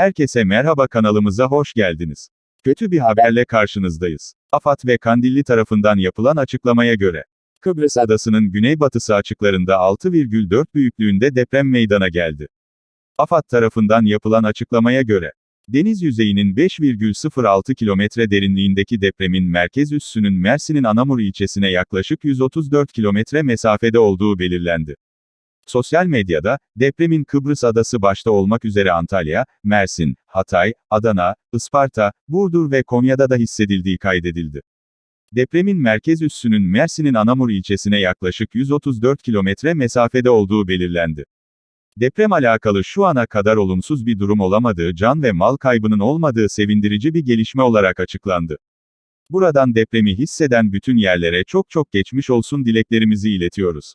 Herkese merhaba kanalımıza hoş geldiniz. Kötü bir haberle karşınızdayız. AFAD ve Kandilli tarafından yapılan açıklamaya göre, Kıbrıs adasının güneybatısı açıklarında 6,4 büyüklüğünde deprem meydana geldi. AFAD tarafından yapılan açıklamaya göre, deniz yüzeyinin 5,06 kilometre derinliğindeki depremin merkez üssünün Mersin'in Anamur ilçesine yaklaşık 134 kilometre mesafede olduğu belirlendi. Sosyal medyada, depremin Kıbrıs adası başta olmak üzere Antalya, Mersin, Hatay, Adana, Isparta, Burdur ve Konya'da da hissedildiği kaydedildi. Depremin merkez üssünün Mersin'in Anamur ilçesine yaklaşık 134 kilometre mesafede olduğu belirlendi. Deprem alakalı şu ana kadar olumsuz bir durum olamadığı can ve mal kaybının olmadığı sevindirici bir gelişme olarak açıklandı. Buradan depremi hisseden bütün yerlere çok çok geçmiş olsun dileklerimizi iletiyoruz.